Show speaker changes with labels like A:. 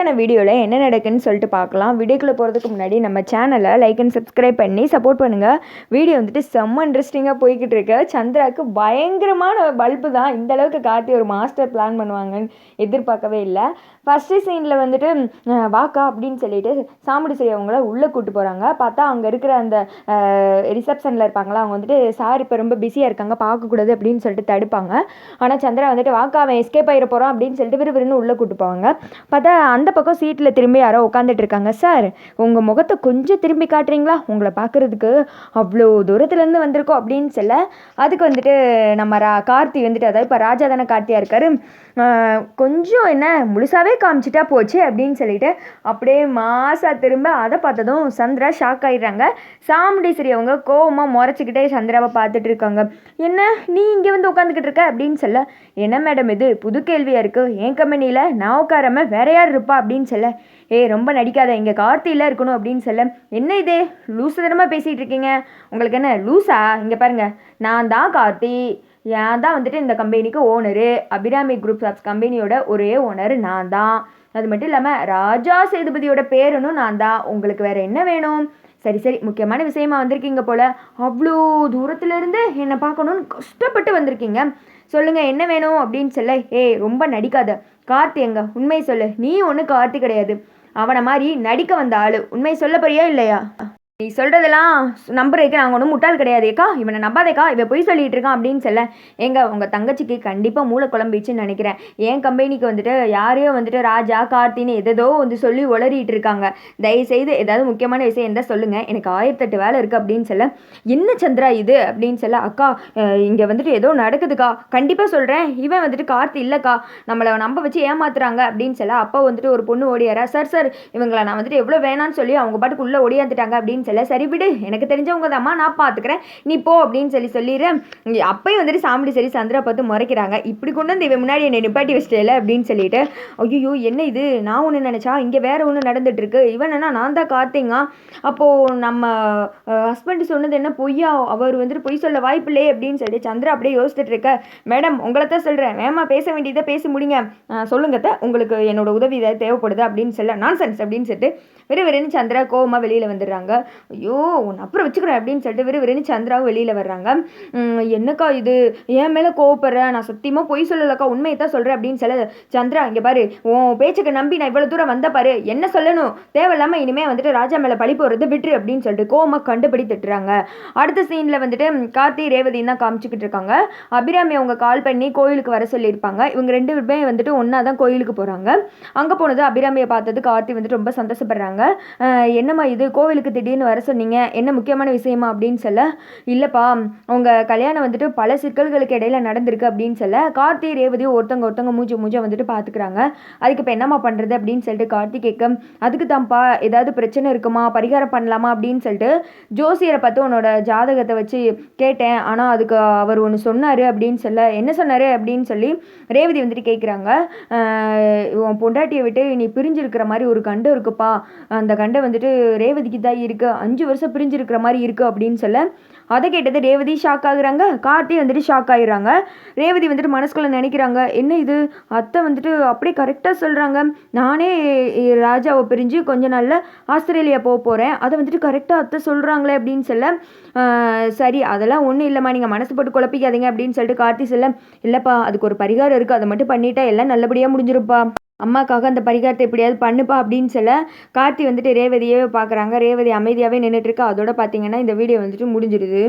A: இன்றைக்கான வீடியோவில் என்ன நடக்குன்னு சொல்லிட்டு பார்க்கலாம். வீடியோக்குள்ளே போகிறதுக்கு முன்னாடி நம்ம சேனலை லைக் அண்ட் சப்ஸ்கிரைப் பண்ணி சப்போர்ட் பண்ணுங்கள் வீடியோ வந்துட்டு செம்ம இன்ட்ரெஸ்டிங்காக போய்கிட்டு இருக்கு. சந்திராவுக்கு பயங்கரமான பல்பு தான் இந்த அளவுக்கு காட்டி ஒரு மாஸ்டர் பிளான் பண்ணுவாங்கன்னு எதிர்பார்க்கவே இல்லை. ஃபஸ்ட்டு சீனில் வந்துட்டு வாக்கா அப்படின்னு சொல்லிட்டு சாமுடி சரி அவங்கள உள்ளே கூப்பிட்டு போகிறாங்க பார்த்தா அங்கே இருக்கிற அந்த ரிசப்ஷனில் இருப்பாங்களா? அவங்க வந்துட்டு சார் இப்போ ரொம்ப பிஸியாக இருக்காங்க பார்க்கக்கூடாது அப்படின்னு சொல்லிட்டு தடுப்பாங்க. ஆனால் சந்திரா வந்துட்டு வாக்கா அவன் எஸ்கேப் ஆகிட போகிறான் அப்படின்னு சொல்லிட்டு விறுவிறுன்னு உள்ளே கூப்பிட்டு போவாங்க. பார்த்தா அந்த பக்கம் சீட்டில் திரும்பி யாரோ உட்காந்துட்டு இருக்காங்க. சார் உங்கள் முகத்தை கொஞ்சம் திரும்பி காட்டுறீங்களா? உங்களை பார்க்குறதுக்கு அவ்வளோ தூரத்துலேருந்து வந்திருக்கோம் அப்படின்னு சொல்ல அதுக்கு வந்துட்டு நம்ம ரா கார்த்தி வந்துட்டு அதாவது இப்போ ராஜா தானே கார்த்தியாக இருக்காரு. கொஞ்சம் என்ன முழுசாவே காமிச்சிட்டா போச்சு அப்படின்னு சொல்லிட்டு அப்படியே மாசா திரும்ப அதை பார்த்ததும் சந்திரா ஷாக் ஆகிடுறாங்க சாமுண்டீஸ்வரி அவங்க கோவமாக முறைச்சிக்கிட்டே சந்திராவை பார்த்துட்டு இருக்காங்க. என்ன நீ இங்கே வந்து உட்காந்துக்கிட்டு இருக்க அப்படின்னு சொல்ல என்ன மேடம் இது? புது கேள்வியாக இருக்குது என் கம்பெனியில் நான் உட்காராம வேற யார் இருப்பா? அப்படின்னு சொல்ல ஏய் ரொம்ப நடிக்காத இங்கே கார்த்தியில் இருக்கணும் அப்படின்னு சொல்ல என்ன இது? லூசுதனமாக பேசிகிட்டு இருக்கீங்க? உங்களுக்கு என்ன லூஸா இங்கே பாருங்க நான் தான் கார்த்தி. நான் தான் வந்துட்டு இந்த கம்பெனிக்கு ஓனரு அபிராமி குரூப் ஆஃப் கம்பெனியோட ஒரே ஓனர் நான் தான். அது மட்டும் இல்லாமல் ராஜா சேதுபதியோட பேரனும் நான் தான். உங்களுக்கு வேற என்ன வேணும்? சரி சரி முக்கியமான விஷயமா வந்திருக்கீங்க போல். அவ்வளோ தூரத்துலேருந்து என்னை பார்க்கணுன்னு கஷ்டப்பட்டு வந்திருக்கீங்க. சொல்லுங்க என்ன வேணும் அப்படின்னு சொல்ல ஏய் ரொம்ப நடிக்காத. கார்த்தி எங்க? உண்மை சொல்லு. நீ ஒன்றும் கார்த்தி கிடையாது. அவனை மாதிரி நடிக்க வந்த ஆளு. உண்மை சொல்ல போறியா இல்லையா? நீ சொல்கிறதெல்லாம் நம்புறதுக்கு நாங்கள் ஒன்றும் முட்டாள் கிடையாதேக்கா. இவனை நம்பாதேக்கா. இவன் பொய் சொல்லிட்டு இருக்கான் அப்படின்னு சொல்ல. ஏங்க உங்கள் தங்கச்சிக்கு கண்டிப்பாக மூளை குழம்பிச்சுன்னு நினைக்கிறேன். என் கம்பெனிக்கு வந்துட்டு யாரையோ வந்துட்டு ராஜா கார்த்தின்னு எதோ வந்து சொல்லி உளறிட்டு இருக்காங்க. தயவுசெய்து ஏதாவது முக்கியமான விஷயம் இருந்தால் சொல்லுங்கள் எனக்கு ஆயிரத்தெட்டு வேலை இருக்குது அப்படின்னு சொல்ல. என்ன சந்திரா இது? அப்படின்னு சொல்ல அக்கா இங்கே வந்துட்டு ஏதோ நடக்குதுக்கா. கண்டிப்பாக சொல்கிறேன் இவன் வந்துட்டு கார்த்தி இல்லைக்கா. நம்மளை நம்ப வச்சு ஏமாத்துறாங்க. அப்படின்னு சொல்ல அப்போ வந்துட்டு ஒரு பொண்ணு ஓடியாரா சார் சார் இவங்களை நான் வந்துட்டு எவ்வளோ வேணான்னு சொல்லி அவங்க பாட்டுக்கு உள்ளே ஓடியாந்துட்டாங்க. அப்படின்னு சொல்ல. சரி விடு எனக்கு தெரிஞ்சவங்க தாம்மா நான் பார்த்துக்கிறேன் நீ போ அப்படின்னு சொல்லி சொல்லிடுறேன் அப்பையும் அப்பயும் வந்துட்டு சாமிடி சரி சந்திரா பார்த்து முறைக்கிறாங்க. இப்படி கொண்டு வந்து இவன் முன்னாடி என்னை நிப்பாட்டி வச்சிட்டேல அப்படின்னு சொல்லிட்டு ஐயோ என்ன இது? நான் ஒன்று நினச்சா? இங்கே வேற ஒன்று நடந்துட்டு இருக்கு. இவன் என்ன நான் தான் கார்த்திங்கா அப்போது நம்ம ஹஸ்பண்ட் சொன்னது என்ன? பொய்யா? அவர் வந்துட்டு பொய் சொல்ல வாய்ப்பில்லை அப்படின்னு சொல்லி சந்திரா அப்படியே யோசிச்சுட்டு இருக்க. மேடம் உங்களை தான் சொல்கிறேன் வேமா பேச வேண்டியதை பேசி முடிங்க. அஹ், சொல்லுங்க உங்களுக்கு என்னோட உதவி ஏதாவது தேவைப்படுது அப்படின்னு சொல்ல நான்சென்ஸ் அப்படின்னு சொல்லிட்டு வெறும் வெறும் சந்திரா கோவமாக வெளியில் வந்துடுறாங்க. ஐயோ உன்னை அப்புறம் வச்சுக்கிறேன் அப்படின்னு சொல்லிட்டு விறுவிறுன்னு சந்திராவும் வெளியில் வர்றாங்க. என்னக்கா இது? என் மேலே கோவப்படுறேன் நான் சத்தியமாக பொய் சொல்லலக்கா உண்மையை தான் சொல்கிறேன் அப்படின்னு சொல்ல சந்திரா இங்கே பாரு உன் பேச்சுக்கு நம்பி நான் இவ்வளோ தூரம் வந்த பாரு என்ன சொல்லணும்? தேவையில்லாமல் இனிமேல் வந்துட்டு ராஜா மேலே பழி போகிறது விட்டுரு அப்படின்னு சொல்லிட்டு கோவமாக கண்டுபிடி திட்டுறாங்க. அடுத்த சீனில் வந்துட்டு கார்த்தி ரேவதின்னு தான் காமிச்சிக்கிட்டு இருக்காங்க. அபிராமி அவங்க கால் பண்ணி கோயிலுக்கு வர சொல்லியிருப்பாங்க. இவங்க ரெண்டு பேருமே வந்துட்டு ஒன்றா தான் கோயிலுக்கு போகிறாங்க அங்கே போனது அபிராமியை பார்த்தது கார்த்தி வந்துட்டு ரொம்ப சந்தோஷப்படுறாங்க. என்னம்மா இது? கோவிலுக்கு திடீர்னு வர சொன்னீங்க. என்ன முக்கியமான விஷயமா அப்படின்னு சொல்ல இல்லைப்பா உங்கள் கல்யாணம் வந்துட்டு பல சிக்கல்களுக்கு இடையில நடந்திருக்கு அப்படின்னு சொல்ல கார்த்தி ரேவதியும் ஒருத்தவங்க ஒருத்தவங்க மூஞ்ச மூஞ்ச வந்துட்டு பார்த்துக்கிறாங்க அதுக்கு இப்போ என்னம்மா பண்ணுறது அப்படின்னு சொல்லிட்டு கார்த்தி கேட்க அதுக்கு தான்ப்பா ஏதாவது பிரச்சனை இருக்குமா? பரிகாரம் பண்ணலாமா? அப்படின்னு சொல்லிட்டு ஜோசியரை பார்த்து உன்னோட ஜாதகத்தை வச்சு கேட்டேன். ஆனால் அதுக்கு அவர் ஒன்று சொன்னார் அப்படின்னு சொல்ல என்ன சொன்னார்? அப்படின்னு சொல்லி ரேவதி வந்துட்டு கேட்குறாங்க உன் பொண்டாட்டியை விட்டு நீ பிரிஞ்சிருக்கிற மாதிரி ஒரு கண்டு இருக்குப்பா. அந்த கண்டை வந்துட்டு ரேவதிக்கு தான் இருக்குது அஞ்சு வருஷம் பிரிஞ்சிருக்கிற மாதிரி இருக்குது அப்படின்னு சொல்ல அதை கேட்டது ரேவதி ஷாக் ஆகுறாங்க. கார்த்தி வந்துட்டு ஷாக் ஆகுறாங்க ரேவதி வந்துட்டு மனசுக்குள்ள நினைக்கிறாங்க என்ன இது? அத்தை வந்துட்டு அப்படியே கரெக்டாக சொல்கிறாங்க நானே ராஜாவை பிரிஞ்சு கொஞ்ச நாளில் ஆஸ்திரேலியா போக போகிறேன் அதை வந்துட்டு கரெக்டாக அத்தை சொல்கிறாங்களே அப்படின்னு சொல்ல சரி அதெல்லாம் ஒன்றும் இல்லைம்மா. நீங்கள் மனசு போட்டு குழப்பிக்காதீங்க. அப்படின்னு சொல்லிட்டு கார்த்தி சொல்ல இல்லைப்பா அதுக்கு ஒரு பரிகாரம் இருக்குது அதை மட்டும் பண்ணிட்டா எல்லாம் நல்லபடியாக முடிஞ்சிருப்பா அம்மாக்காக அந்த பரிகாரத்தை எப்படியாவது பண்ணுப்பா அப்படின்னு சொல்ல கார்த்தி வந்துட்டு ரேவதியே பார்க்குறாங்க. ரேவதி அமைதியாகவே நின்றுட்டுருக்கு அதோட பார்த்தீங்கன்னா இந்த வீடியோ வந்துட்டு முடிஞ்சிடுது